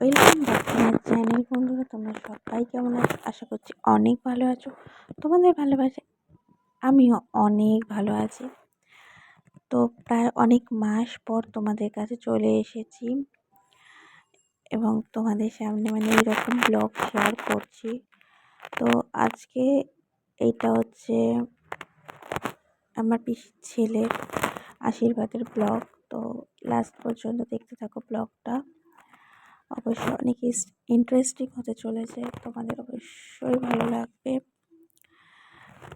Welcome back to my channel বন্ধুরা, তোমরা সবাই কেমন আছো? আশা করছি অনেক ভালো আছো। তোমাদের ভালোবাসে, আমিও অনেক ভালো আছি। তো প্রায় অনেক মাস পর তোমাদের কাছে চলে এসেছি এবং তোমাদের সামনে মানে এরকম ব্লগ শেয়ার করছি। তো আজকে এইটা হচ্ছে আমার পিসির ছেলের আশীর্বাদের ব্লগ তো লাস্ট পর্যন্ত দেখতে থাকো ব্লগটা অবশ্যই অনেক ইন্টারেস্টিং হতে চলেছে, তোমাদের অবশ্যই ভালো লাগবে।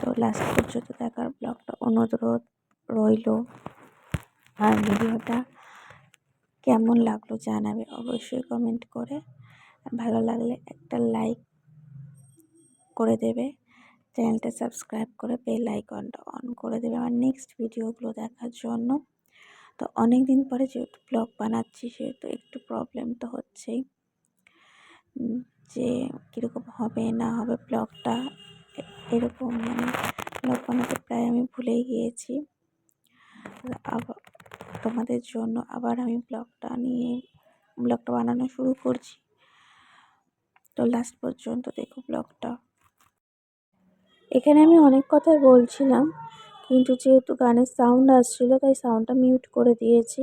তো লাস্ট পর্যন্ত দেখার ব্লগটা অনুরোধ রইল। আর ভিডিওটা কেমন লাগল জানাবে অবশ্যই কমেন্ট করে। ভালো লাগলে একটা লাইক করে দেবে। চ্যানেলটা সাবস্ক্রাইব করে বেল আইকনটা অন করে দেবে আমার নেক্সট ভিডিওগুলো দেখার জন্য। তো অনেক দিন পরে যেহেতু ব্লগ বানাচ্ছি, সেহেতু একটু প্রবলেম তো হচ্ছেই। যে কীরকম হবে, না হবে ব্লগটা এরকম মানে ব্লগ বানাতে প্রায় আমি ভুলেই গিয়েছি। আবার তোমাদের জন্য আবার আমি ব্লগটা নিয়ে ব্লগটা বানানো শুরু করছি। তো লাস্ট পর্যন্ত দেখো ব্লগটা এখানে আমি অনেক কথাই বলছিলাম। কিন্তু যেহেতু গানের সাউন্ড আসছিল তাই সাউন্ডটা মিউট করে দিয়েছি।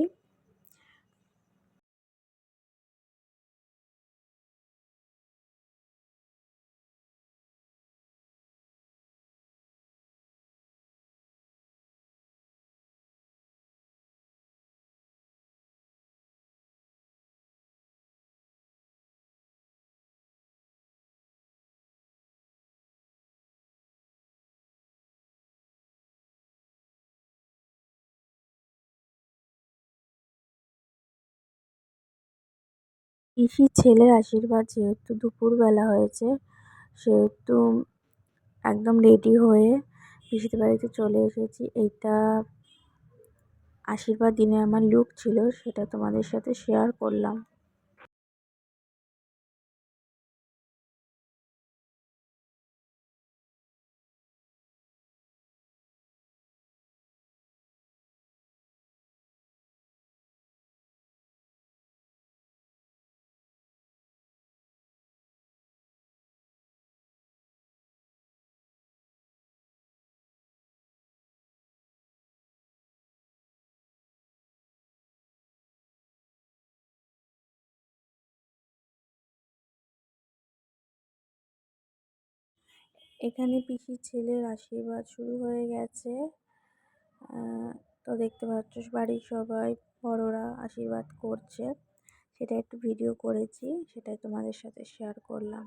পিসির ছেলের আশীর্বাদ যেহেতু দুপুরবেলা হয়েছে, সেহেতু একদম রেডি হয়ে পিসিদের বাড়িতে চলে এসেছি। এইটা আশীর্বাদ দিনে আমার লুক ছিল, সেটা তোমাদের সাথে শেয়ার করলাম। এখানে পিসির ছেলের আশীর্বাদ শুরু হয়ে গেছে। তো দেখতে পাচ্ছ বাড়ির সবাই বড়রা আশীর্বাদ করছে। সেটা একটু ভিডিও করেছি, সেটাই তোমাদের সাথে শেয়ার করলাম।